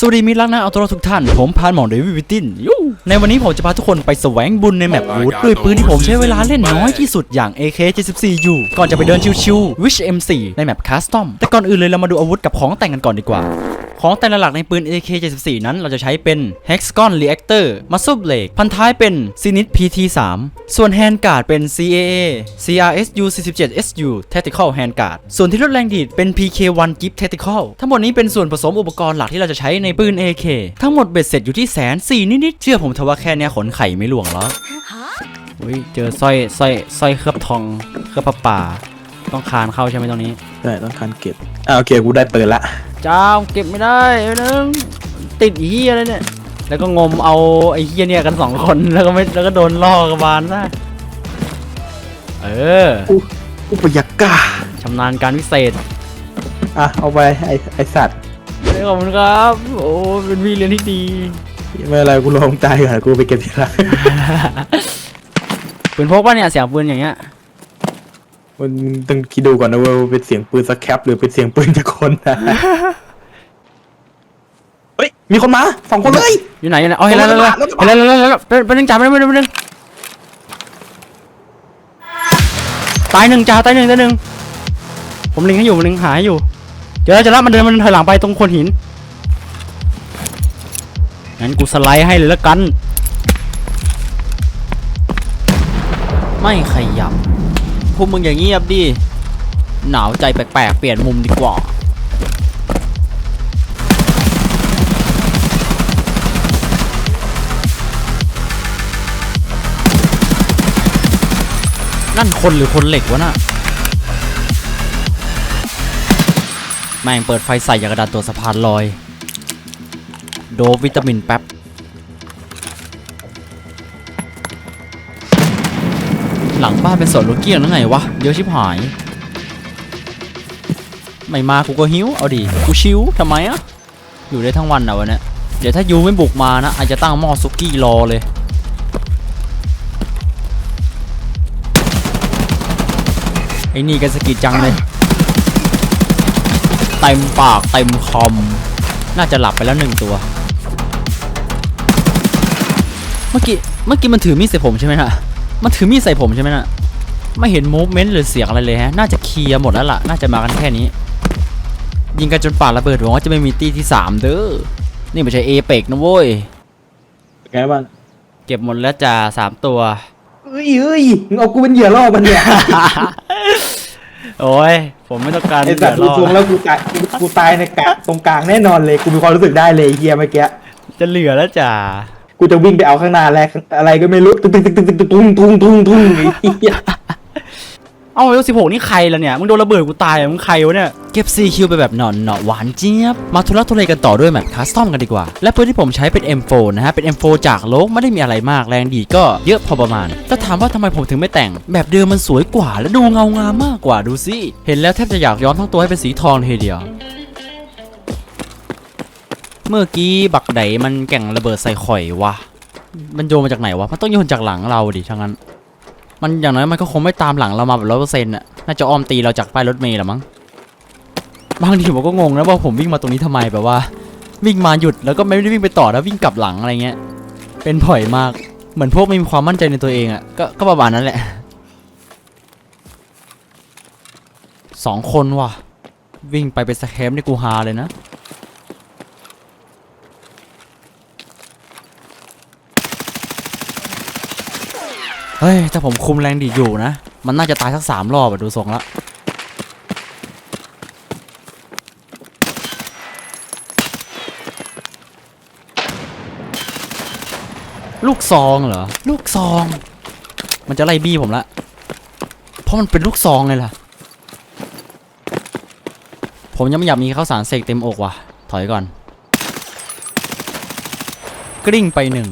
สวัสดีมิตรรักนะเอาตัวเราทุกท่าน ผมพานหมองเดวิดวิตตินยูในวันนี้ผมจะพาทุกคนไปแสวงบุญในแมปวูดด้วยปืนที่ผมใช้เวลาเล่นน้อยที่สุดอย่าง AK74 อยู่ก่อนจะไปเดินชิวๆ Wish M4 ในแมปคัสตอมแต่ก่อนอื่นเลยเรามาดูอาวุธกับของแต่งกันก่อนดีกว่า ของแต่ละหลักในปืน AK74 นั้นเราจะใช้เป็น Hexagon Reactor Muzzle Blade พันท้ายเป็น Zenith PT3 ส่วน Hand Guard เป็น CAA CRSU 47 SU Tactical Hand Guard ส่วนที่ลดแรงดีดเป็น PK1 Gift Tactical ทั้งหมดนี้เป็นส่วนผสมอุปกรณ์หลักที่เราจะใช้ในปืน AK ทั้งหมดเบ็ดเสร็จอยู่ที่แสนสี่นิดๆเชื่อผมเถอะว่าแค่เนี้ยขนไข่ไม่หลวงแล้วอุ้ยเจอสร้อยสร้อยสร้อยเคลือบทองเคลือบผ้าป่า ต้องคานเข้าใช่ไหมตรงนี้ใช่ต้องการเก็บอ่าโอเคกูได้ปืนละเจ้าเก็บไม่ได้ไอ้นึงติดเฮียอะไรเนี่ย แล้วก็งมเอาไอ้เฮียเนี่ยกันสองคนแล้วก็ไม่แล้วก็โดนล่อกระบาลซะเอออุปยักกาชำนาญการพิเศษอะเอาไปไอไอสัตว์เฮ้ยขอบคุณครับ โอ้เป็นวีเรียนที่ดี ไม่เป็นไรกูลองตายก่อนกูไปเก็บทีหละปืนพกป่ะเนี่ยเสียงปืนอย่างเงี้ย มันต้องคิดดูก่อนนะว่าเป็นเสียงปืนสแคปหรือเป็นเสียงปืนจากคนนะเฮ้ยมีคนมาสองคนเลย อยู่ไหนอยู่ไหนเอาเห็นแล้วแล้วแล้วเห็นแล้วแล้วแล้วเป็นเป็นหนึ่งจ่าเป็นเป็นหนึ่งตายหนึ่งจ่าตายหนึ่งตายหนึ่งผมเล็งให้อยู่ผมเล็งหาให้อยู่ เดี๋ยวเราจะรับมันเดินมันถอยหลังไปตรงโคนหินงั้นกูสไลด์ให้เลยแล้วกัน ไม่ขยับ พวกมึงอย่างเงียบดิ หนาวใจแปลกๆ เปลี่ยนมุมดีกว่า นั่นคนหรือคนเหล็กวะน่ะ แม่งเปิดไฟใส่ยากระดานตัวสะพานลอย โดวิตามินแป๊บ ลังบ้านเป็นสวนลูกเกี้ยงนั่งไงวะเยอะชิบหาย ไม่มากูก็หิวเอาดิกูชิวทำไมอะอยู่ได้ทั้งวันนะวันนี้เดี๋ยวถ้ายูไม่บุกมานะอาจจะตั้งหม้อซุกี้รอเลยไอ้นี่กันสกิดจังเลยเต็มปากเต็มคอม น่าจะหลับไปแล้วหนึ่งตัว เมื่อกี้เมื่อกี้มันถือมีดใส่ผมใช่ไหมน่ะ มันถือมีดใส่ผมใช่ไหมน่ะไม่เห็นมูฟเมนต์หรือเสียงอะไรเลยฮะ น่าจะเคลียร์หมดแล้วล่ะ น่าจะมากันแค่นี้ ยิงกันจนป่าระเบิดหวังว่าจะไม่มีตีที่3เด้อ นี่ไม่ใช่เอเปกนะเว้ยไงบ้างเก็บหมดแล้วจ้าสามตัวเอ้ยเอ้ยมึงเอากูเป็นเหยื่อล่อมันเนี่ยโอ้ยผมไม่ต้องการไอสัตว์เดืกูอดทวงร้อนแล้วกูตายกูตายในกะตรงกลางแน่นอนเลย กูมีความรู้สึกได้เลยไอ้เฮียเมื่อกี้จะเหลือแล้วจ้า กูจะวิ่งไปเอาข้างหน้าแรกอะไรก็ไม่รู้ตึ้งตึ้งตึ้งตึ้งตึ้งตุ้งตุ้งตุ้งตุ้งไอ้เหี้ยเอ้าอายุสิบหกนี่ใครล่ะเนี่ย มึงโดนระเบิดกูตายอะมึงใครวะเนี่ย เก็บ 4 คิวไปแบบหนอนเนาะหวานเจี๊ยบ มาทุลักทุเลกันต่อด้วยแมปคัสตอมกันดีกว่า และปืนที่ผมใช้เป็น M4 นะฮะ เป็น M4 จากโลกไม่ได้มีอะไรมาก แรงดีก็เยอะพอประมาณแต่ถามว่าทำไมผมถึงไม่แต่ง แบบเดิมมันสวยกว่าและดูเงางามมากกว่าดูสิ เห็นแล้วแทบจะอยากย้อมทั้งตัวให้เป็นสีทองเลยเดียว เมื่อกี้บักไดมันแก่งระเบิดใส่ข่อยวะ มันโยนมาจากไหนวะ มันต้องโยนจากหลังเราดิทั้งนั้น มันอย่างน้อยมันก็คงไม่ตามหลังเรามาแบบร้อยเปอร์เซ็นต์อะน่าจะอ้อมตีเราจากป้ายรถเมล์ละมั้ง บางทีผมก็งงนะว่าผมวิ่งมาตรงนี้ทำไมแบบว่า วิ่งมาหยุดแล้วก็ไม่ได้วิ่งไปต่อแล้ววิ่งกลับหลังอะไรเงี้ย เป็นผ่อยมาก เหมือนพวกไม่มีความมั่นใจในตัวเองอะก็ก็ประมาณนั้นแหละสองคนว่ะ วิ่งไปเป็นสแคมป์นี่กูฮาเลยนะ เฮ้ยถ้าผมคุมแรงดีอยู่นะ มันน่าจะตายสักสามรอบอะดูทรงละลูกซองเหรอ ลูกซอง มันจะไล่บี้ผมละ เพราะมันเป็นลูกซองเลยล่ะ ผมยังไม่อยากมีข้าวสารเสกเต็มอกว่ะ ถอยก่อน กลิ้งไปหนึ่ง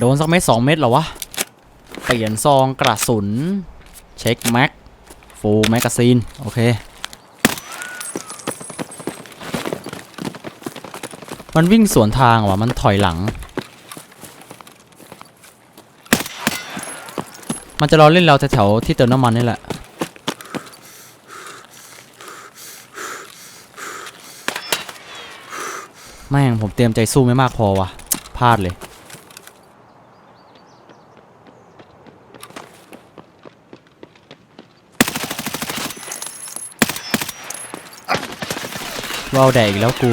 โดนสักเม็ดสองเม็ดเหรอวะ เปลี่ยนซองกระสุน เช็คแม็ก ฟูลแมกกาซีน โอเค มันวิ่งสวนทางว่ะ มันถอยหลัง มันจะรอเล่นเราแถวๆที่เติมน้ำมันนี่แหละแม่งผมเตรียมใจสู้ไม่มากพอวะพลาดเลย ว่าวแดกอีกแล้วกู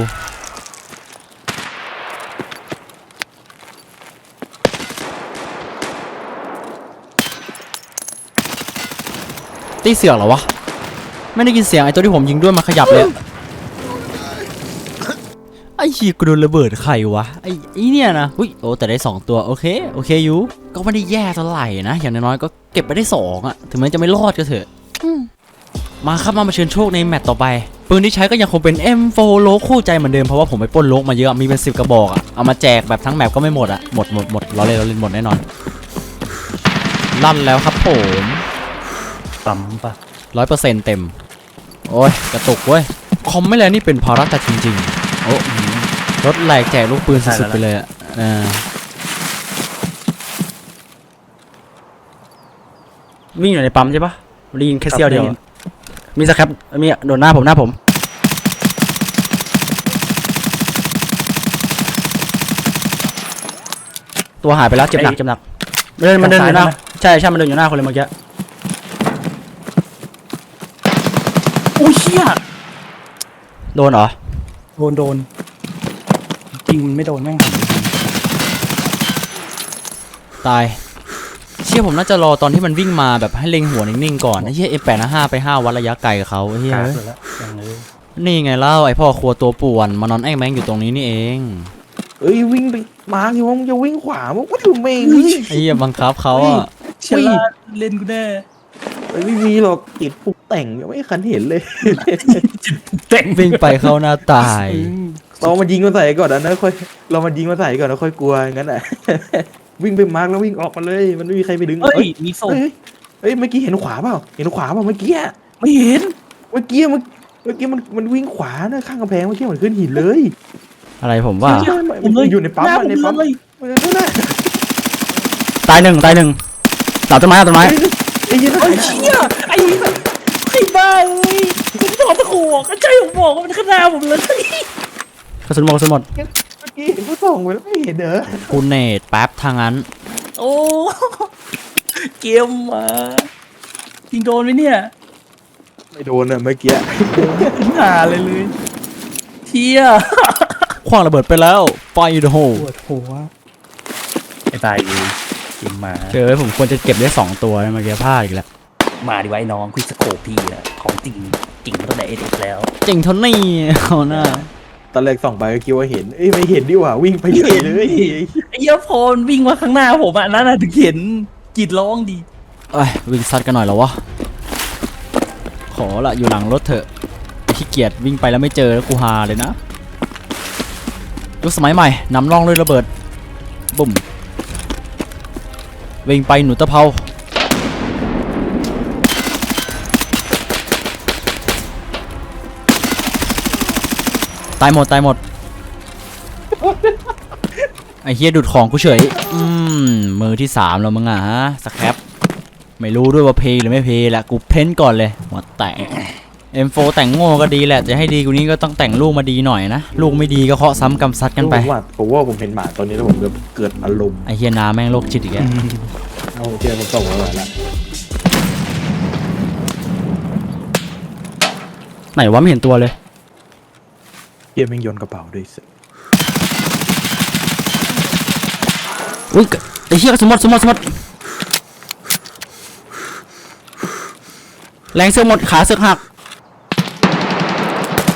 ตีเสือกเหรอวะ ไม่ได้ยินเสียงไอ้ตัวที่ผมยิงด้วยมันขยับเลยอะไอ้ชีกูโดนระเบิดใครวะไอ้ไอ้เนี่ยนะอุ้ยโอ้แต่ได้2ตัวโอเคโอเคอยู่ก็ไม่ได้แย่เท่าไหร่นะอย่างน้อยๆก็เก็บไปได้2อะถึงแม้จะไม่รอดก็เถอะอืมมาครับมามาเชิญโชคในแมตต์ต่อไป ปืนที่ใช้ก็ยังคงเป็น M4 โลคู่ใจเหมือนเดิมเพราะว่าผมไปปล้นโลกมาเยอะมีเป็น 10 กระบอกอะเอามาแจกแบบทั้งแมปก็ไม่หมดอะหมดหมดหมดเราเล่นเราเล่นหมดแน่นอนลั่นแล้วครับผมปั๊มปะร้อยเปอร์เซ็นต์เต็ม โอ้ยกระตุกเว้ยคอมไม่แรงนี่เป็นภาระแต่จริงๆโอ้อื้อหือรถแหลกแจกลูกปืนสุดๆไปเลยอะเออวิ่งอยู่ในปั๊มใช่ปะได้ยินแค่เสี้ยวเดียวอะ มีสครับมีโดนหน้าผมหน้าผม ตัวหายไปแล้วเจ็บหนักเจ็บหนักมันเดินมันเดินอยู่หน้าใช่ใช่มันเดินอยู่หน้าคนเลยเมื่อกี้อุ้ยเชี่ยโดนเหรอ โดนโดนจริงมันไม่โดนแม่งหันตายเชี่ยผมน่าจะรอตอนที่มันวิ่งมาแบบให้เล็งหัวนิ่งๆก่อนไอ้เหี้ยเอแปดห้าไปห้าวัดระยะไกลกับเขาไอ้เหี้ยขาดเอ้ยไปแล้วอย่างเลยนี่ไงเล่าไอ้พ่อครัวตัวป่วนมานอนไอ้แมงอยู่ตรงนี้นี่เองเอ้ยวิ่งไปมาอยู่ว่ามึงจะวิ่งขวามึงว่าถูกเมงไอ้เหี้ยบังคับเขาอะเชลาเล่นกูแน่เอ้ยไม่มีหรอกติดปุกแต่งยังไม่คันเห็นเลยแต่งวิ่งไปเข้าหน้าตายเรามายิงมาใส่ก่อนนะค่อยเรามายิงมาใส่ก่อนแล้วค่อยกลัวงั้นอะ วิ่งไปมาร์กแล้ววิ่งออกมาเลย มันไม่มีใครไปดึงเอ้ยเอ้ยมีศพเอ้ยเอ้ยเมื่อกี้เห็นขวาเปล่าเห็นขวาเปล่าเมื่อกี้อะไม่เห็นเมื่อกี้มันเมื่อกี้มันมันวิ่งขวานะข้างกำแพงเมื่อกี้มันขึ้นหินเลยอะไรผมว่าใช่มันมันอยู่ในปั๊มหาอะในปั๊มเลยมันนั่นน่ะตายหนึ่งตายหนึ่งหลับต้นไม้หลับต้นไม้ ไอ้ยี่นั่นไอ้น่ะเชี่ยไอ้ไอ้บ้าเลยผมถอดตะขวก็ใจผมบอกว่ามันข้างหน้าผมเลยกระสุนหมดกระสุนหมดเมื่อกี้เห็น กูส่งไปแล้วไม่เห็นเด้อกูเนตแป๊บทางนั้น โอ้เกมมาจริงโดนไหมเนี่ย ไม่โดนอะเมื่อกี้ถึงหาเลยเลยเชี่ยคว้างระเบิดไปแล้วไฟโดปวดหัวไอ้ตายเลยจริงมา เจอผมควรจะเก็บได้สองตัวเมื่อกี้พลาดอีกแล้วมาดิไว้น้องคุยสโคปพี่อะของจริงจริงมาตั้งแต่เด็กแล้วจริงเท่านี้เอาหน้าต อนแรกส่องไปก็คิดว่าเห็น เอ้ยไม่เห็นดีกว่าวิ่งไปเฉยเลยไอ้เหี้ยพอมันวิ่งมาข้างหน้าผมอะนั่นน่ะถึงเห็นกรีดร้องดีเอ้ยวิ่งซัดกันหน่อยเหรอวะ ขอละอยู่หลังรถเถอะขี้เกียจวิ่งไปแล้วไม่เจอแล้วกูฮาเลยนะยุคสมัยใหม่นำร่องด้วยระเบิดบุ่มวิ่งไปหนูตะเภา ตายหมดตายหมดไอ้เฮียดูดของกูเฉย อืมมือที่สามแล้วมึงอะฮะสแครปไม่รู้ด้วยว่าเพลย์หรือไม่เพลย์แหละกูเพ้นก่อนเลยหัวแตก M4 แต่งโง่ก็ดีแหละจะให้ดีกว่านี้ก็ต้องแต่งลูกมาดีหน่อยนะ ลูกไม่ดีก็เคาะซ้ำกำซัดกันไปผมว่าผมว่าผมเห็นหมาตอนนี้แล้วผมแบบเกิดอารมณ์ไอ้เฮียนาแม่งโรคจิตอีกแล้วเอาเชื่อผมส่งมาแล้วไหนวะไม่เห็นตัวเลย เฮียแม่งโยนกระเป๋าด้วยสิอุ้ยไอ้เฮียสมมติสมมติสมมติแรงเสือกหมดขาเสือกหัก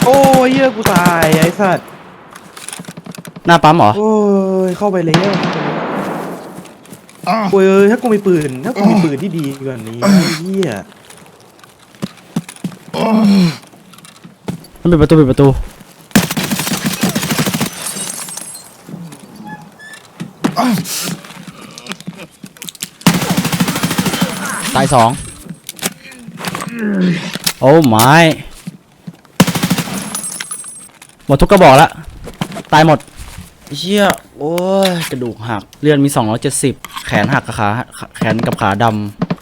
โอ้ยเฮียกูตายไอ้สัตว์หน้าปั๊มเหรอ โอ้ยเข้าไปแล้วโอ้ยเอ้ยถ้ากูมีปืนถ้ากูมีปืนที่ดีกว่านี้ไอ้เฮียมันปิดประตูปิดประตู ตายสองโอ้ไม่หมดทุกกระบอกแล้วตายหมดเชี่ยโอ้ยกระดูกหักเลือดมี 270 แขนหักกับขาแขนกับขาด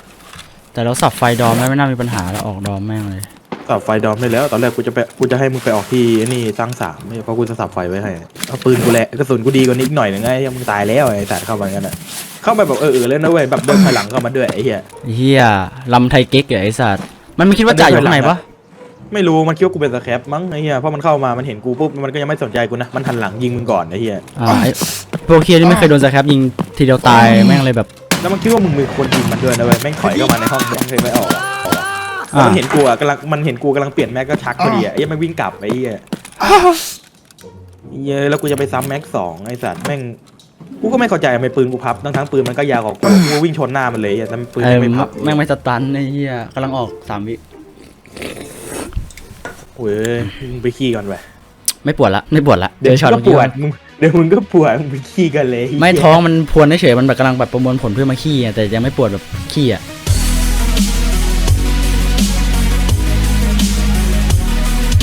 ำแต่เราสับไฟดอมแล้วไม่น่ามีปัญหาแล้วออกดอมแม่งเลย สับไฟดอมได้แล้ว ตอนแรกกูจะไปกูจะให้มึงไปออกที่ไอ้นี่สร้างสามเพราะกูจะสับไฟไว้ให้เอาปืนกูแหละกระสุนกูดีกว่านี้อีกหน่อยหนึงไงยังมึงตายแล้วไอ้สัตว์เข้ามางั้นอะเข้าไปแบบเออเออเลยนะเว้ยแบบเดินถอยหลังเข้ามาด้วยไอ้เหี้ยเฮียลำไทยเก๊กเหรอไอ้สัตว์มันไม่คิดว่าจ่ายอยู่ข้างในปะไม่รู้มันคิดว่ากูเป็นสแครปมั้งไอ้เหี้ยเพราะมันเข้ามามันเห็นกูปุ๊บมันก็ยังไม่สนใจกูนะมันหันหลังยิงมึงก่อนไอ้เหี้ยอ่าไอ้พวกเฮียนี่ไม่เคยโดนสแครปยิงทีเดียวตายแม่งเลยแบบ แล้วมันคิดว่ามึงมีคนยิงมันด้วยนะเว้ยแม่งถอยเข้ามาในห้องแม่งเคยไม่ออกอะ ออกอะอ่ามันเห็นกูอะกำลังมันเห็นกูกำลังเปลี่ยนแม็กก็ชักพอดีอะไอ้เหี้ยมันวิ่งกลับไอ้เหี้ยเย้ยแล้วกูจะไปซ้ำแม็กสองไอ้สัตว์แม่งกูก็ไม่เข้าใจทำไมปืนกูพับทั้งทั้งๆปืนมันก็ยาวกว่ากูกูวิ่งชนหน้ามันเลยอะแต่ปืนเออแม่งไม่พับแม่งไม่สตันไอ้เฮียกำลังออกสามวิเว้ยมึงไปขี้ก่อนไปไม่ปวดละไม่ปวดละเดี๋ยวช็อตก็เมื่อปกี้วดมึงเดี๋ยวมึงก็ปวดมึงไปขี้กันเลย ไม่ท้องมันพวนเฉยๆมันแบบกำลังแบบประมวลผลเพื่อมาขี้อะแต่ยังไม่ปวดแบบขี้อะ